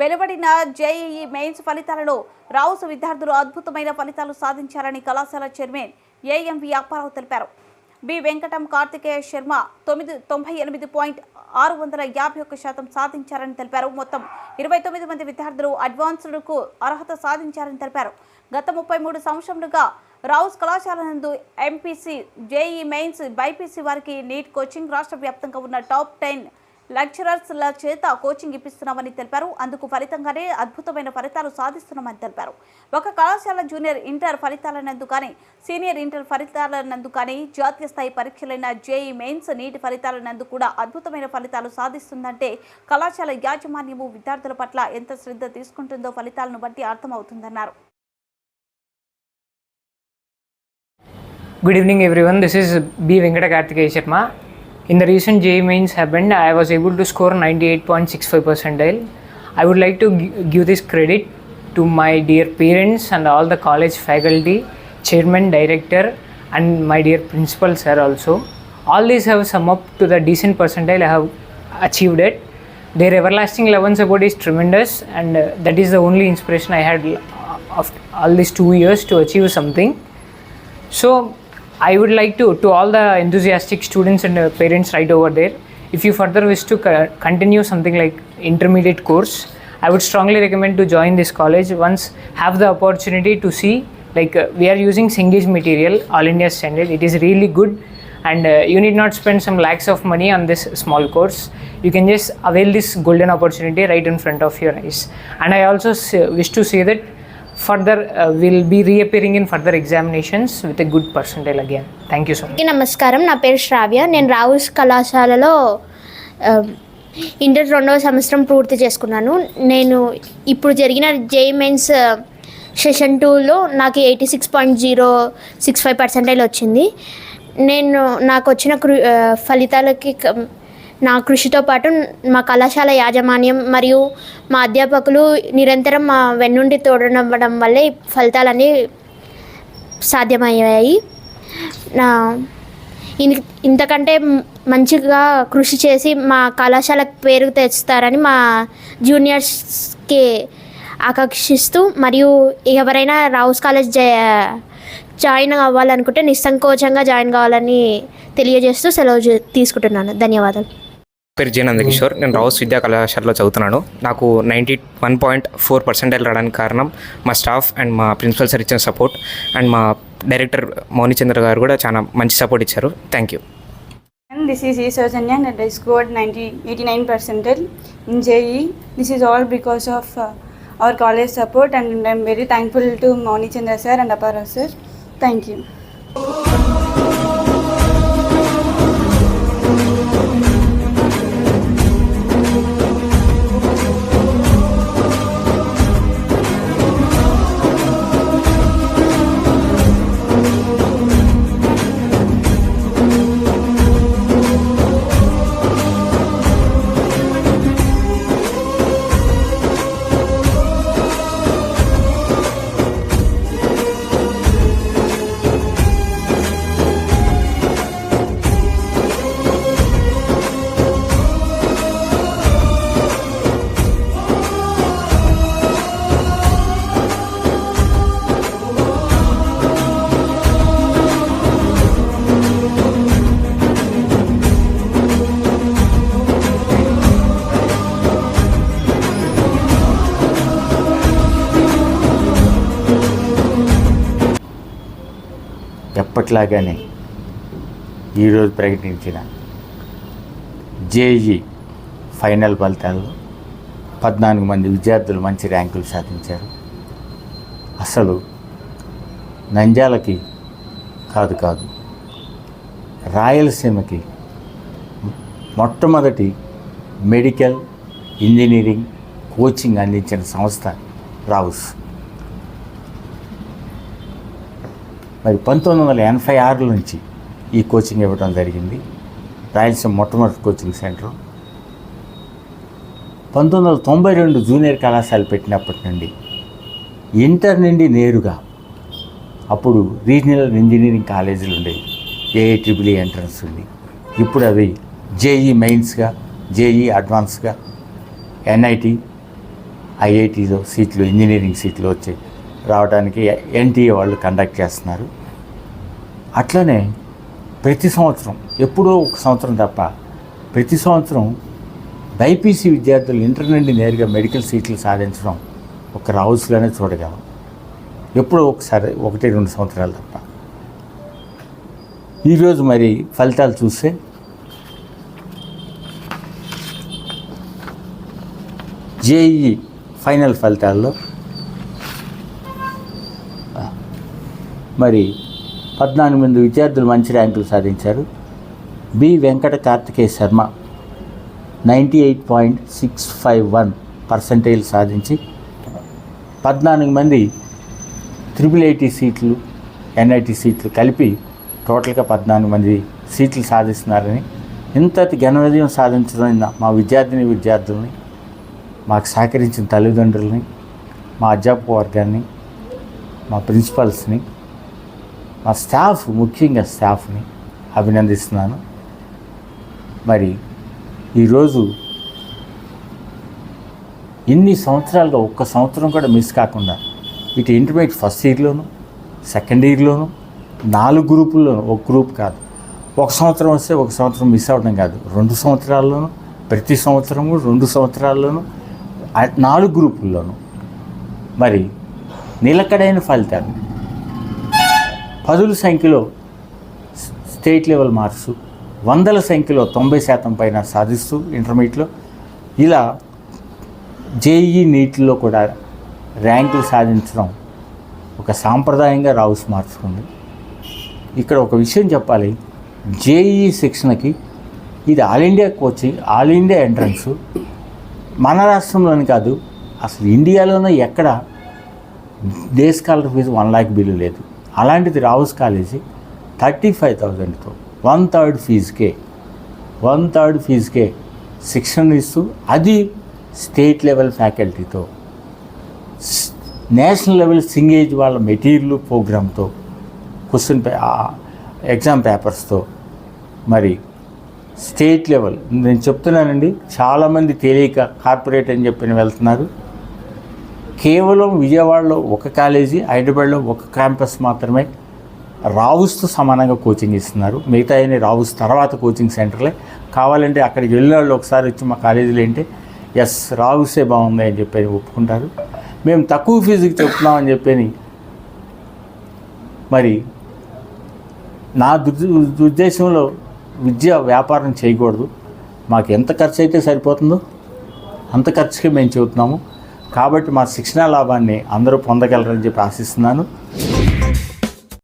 వెలువడిన JEE mains ఫలితాలలో రావుస్ విద్యార్థులు అద్భుతమైన ఫలితాలు సాధించారని కళాశాల చైర్మన్ ఏఎంవి అప్పారావు తెలిపారు. బి వెంకటం కార్తికేయ శర్మ తొమ్మిది తొంభై ఎనిమిది పాయింట్ ఆరు వందల యాభై ఒక్క శాతం సాధించారని తెలిపారు. మొత్తం ఇరవై తొమ్మిది మంది విద్యార్థులు అడ్వాన్స్డ్కు అర్హత సాధించారని తెలిపారు. గత ముప్పై మూడు సంవత్సరాలుగా రావుస్ కళాశాల నందు ఎంపీసీ జేఈ మెయిన్స్ బైపీసీ వారికి నీట్ కోచింగ్ రాష్ట్ర వ్యాప్తంగా ఉన్న టాప్ టెన్ లెక్చరర్స్ల చేత కోచింగ్ ఇప్పిస్తున్నామని తెలిపారు. అందుకు ఫలితంగానే అద్భుతమైన ఫలితాలు సాధిస్తున్నామని తెలిపారు. ఒక కళాశాల జూనియర్ ఇంటర్ ఫలితాల నందు కానీ సీనియర్ ఇంటర్ ఫలితాల నందు కానీ జాతీయ స్థాయి పరీక్షలైన జేఈ మెయిన్స్ నీటి ఫలితాల నందు కూడా అద్భుతమైన ఫలితాలు సాధిస్తుందంటే కళాశాల యాజమాన్యము విద్యార్థుల పట్ల ఎంత శ్రద్ధ తీసుకుంటుందో ఫలితాలను బట్టి అర్థమవుతుందన్నారు. Good evening everyone this is B Venkata Karthikeya Sharma In the recent JEE mains happened, I was able to score 98.65 percentile. I would like to gi- give this credit to my dear parents and all the college faculty, chairman, director, and my dear principal sir also. All these have sum up to the decent percentile I have achieved it. Their everlasting love and support is tremendous, and uh, that is the only inspiration I had uh, of all these two years to achieve something. So I would like to to all the enthusiastic students and uh, parents right over there. If you further wish to co- continue something like intermediate course, I would strongly recommend to join this college. Once have the opportunity to see like uh, we are using Singlish material, all India standard. It is really good, and uh, you need not spend some lakhs of money on this small course. You can just avail this golden opportunity right in front of your eyes. And I also wish to say that further uh, will be reappearing in further examinations with a good percentile again. Thank you so much. నమస్కారం నా పేరు శ్రావ్య నేను రావుస్ కళాశాలలో ఆ, inter రెండవ సంవత్సరం పూర్తి చేసుకున్నాను నేను ఇప్పుడు జరిగిన జేఈ మెయిన్స్ సెషన్ టూలో నాకు eighty six point zero six five percentage వచ్చింది నేను నాకు వచ్చిన కృ ఆ, ఫలితాలకి క- నా కృషితో పాటు మా కళాశాల యాజమాన్యం మరియు మా అధ్యాపకులు నిరంతరం మా వెన్నుండి తోడనవ్వడం వల్లే ఫలితాలన్నీ సాధ్యమయ్యాయి. నా ఇంతకంటే మంచిగా కృషి చేసి మా కళాశాల పేరు తెస్తారని మా జూనియర్స్కి ఆకాంక్షిస్తూ మరియు ఎవరైనా రావుస్ కాలేజ్ జాయిన్ అవ్వాలనుకుంటే నిస్సంకోచంగా జాయిన్ కావాలని తెలియజేస్తూ సెలవు తీసుకుంటున్నాను. ధన్యవాదాలు. పేరు జయనంద కిషోర్ నేను రావస్ విద్యా కళాశాలలో చదువుతున్నాను. నాకు ninety one point four percentage రావడానికి కారణం మా స్టాఫ్ అండ్ మా ప్రిన్సిపల్ సార్ ఇచ్చిన సపోర్ట్ అండ్ మా డైరెక్టర్ మౌనిచంద్ర గారు కూడా చాలా మంచి సపోర్ట్ ఇచ్చారు. Thank you. This is E Soujanya ninety eighty nine percentile in this is all because of our college support and I'm very thankful to Mounichandra sir and Apparao sir thank you ఎప్పట్లాగానే ఈరోజు ప్రకటించిన JEE final ఫలితాల్లో పద్నాలుగు మంది విద్యార్థులు మంచి ర్యాంకులు సాధించారు. అసలు నంద్యాలకి కాదు కాదు రాయలసీమకి మొట్టమొదటి మెడికల్ ఇంజనీరింగ్ కోచింగ్ అందించిన సంస్థ రావుస్. మరి పంతొమ్మిది వందల ఎనభై ఆరు నుంచి ఈ కోచింగ్ ఇవ్వడం జరిగింది. రాయలసీమ మొట్టమొదటి కోచింగ్ సెంటర్ పంతొమ్మిది వందల తొంభై రెండు జూనియర్ కళాశాల పెట్టినప్పటి నుండి ఇంటర్ నుండి నేరుగా అప్పుడు రీజనల్ ఇంజనీరింగ్ కాలేజీలు ఉండేవి. ఏఏ ట్రిపుల్ ఎంట్రన్స్ ఉంది. ఇప్పుడు అవి జేఈ మెయిన్స్గా జేఈ అడ్వాన్స్గా ఎన్ఐటి ఐఐటిలో సీట్లు ఇంజనీరింగ్ సీట్లు వచ్చాయి. రావడానికి ఎన్టీఏ వాళ్ళు కండక్ట్ చేస్తున్నారు. అట్లనే ప్రతి సంవత్సరం ఎప్పుడో ఒక సంవత్సరం తప్ప ప్రతి సంవత్సరం బైపీసీ విద్యార్థులు ఇంటర్ నుండి నేరుగా మెడికల్ సీట్లు సాధించడం ఒక రావుస్లోనే చూడగలం. ఎప్పుడో ఒకసారి ఒకటి రెండు సంవత్సరాలు తప్ప. ఈరోజు మరి ఫలితాలు చూస్తే? జేఈ ఫైనల్ ఫలితాల్లో మరి పద్నాలుగు మంది విద్యార్థులు మంచి ర్యాంకులు సాధించారు. B Venkata Karthikeya Sharma ninety eight point six five one percentage సాధించి పద్నాలుగు మంది త్రిపుల్ ఐటీ సీట్లు ఎన్ఐటి సీట్లు కలిపి టోటల్గా పద్నాలుగు మంది సీట్లు సాధిస్తున్నారని ఇంతటి ఘన విజయం సాధించడం మా విద్యార్థిని విద్యార్థుల్ని మాకు సహకరించిన తల్లిదండ్రులని మా అధ్యాపక వర్గాన్ని మా ప్రిన్సిపల్స్ని మా స్టాఫ్ ముఖ్యంగా స్టాఫ్ని అభినందిస్తున్నాను. మరి ఈరోజు ఇన్ని సంవత్సరాలుగా ఒక్క సంవత్సరం కూడా మిస్ కాకుండా ఇటు ఇంటర్మీడియట్ ఫస్ట్ ఇయర్లోను సెకండ్ ఇయర్లోను నాలుగు గ్రూపుల్లోనూ ఒక గ్రూప్ కాదు. ఒక సంవత్సరం వస్తే ఒక సంవత్సరం మిస్ అవ్వడం కాదు. రెండు సంవత్సరాల్లోనూ ప్రతి సంవత్సరము రెండు సంవత్సరాల్లోనూ నాలుగు గ్రూపుల్లోనూ. మరి నిలకడైన ఫలితాలు పదుల సంఖ్యలో స్టేట్ లెవెల్ మార్క్స్ వందల సంఖ్యలో తొంభై శాతం పైన సాధిస్తూ ఇంటర్మీడియట్లో ఇలా జేఈ నీటిలో కూడా ర్యాంకులు సాధించడం ఒక సాంప్రదాయంగా రావుస్ మార్చుకుంది ఇక్కడ ఒక విషయం చెప్పాలి. జేఈ శిక్షణకి ఇది all India coaching all India entrance. మన రాష్ట్రంలోని కాదు అసలు ఇండియాలోనే ఎక్కడ day scholar fee one lakh bill లేదు. అలాంటిది రావుస్ కాలేజీ థర్టీ ఫైవ్ థౌజండ్తో వన్ థర్డ్ ఫీజుకే వన్ థర్డ్ ఫీజుకే శిక్షణ ఇస్తూ అది స్టేట్ లెవెల్ ఫ్యాకల్టీతో నేషనల్ లెవెల్ సింగేజ్ వాళ్ళ మెటీరియల్ ప్రోగ్రామ్తో క్వశ్చన్ పే ఎగ్జామ్ పేపర్స్తో మరి స్టేట్ లెవెల్ నేను చెప్తున్నానండి చాలామంది తెలియక కార్పొరేట్ అని చెప్పి వెళ్తున్నారు. కేవలం విజయవాడలో ఒక కాలేజీ హైదరాబాద్లో ఒక క్యాంపస్ మాత్రమే రావుస్తో సమానంగా కోచింగ్ ఇస్తున్నారు. మిగతా అయిన రావుస్ తర్వాత కోచింగ్ సెంటర్లే. కావాలంటే అక్కడికి వెళ్ళిన వాళ్ళు ఒకసారి వచ్చి మా కాలేజీలో ఏంటి ఎస్ రావుసే బాగుంది అని చెప్పి ఒప్పుకుంటారు. మేము తక్కువ ఫీజుకి చెప్తున్నామని చెప్పని మరి నా దుర్దేశంలో విద్య వ్యాపారం చేయకూడదు. మాకు ఎంత ఖర్చు అయితే సరిపోతుందో అంత ఖర్చుకే మేము చెబుతున్నాము. కాబట్టి మా శిక్షణా లాభాన్ని అందరూ పొందగలరని చెప్పి ఆశిస్తున్నాను.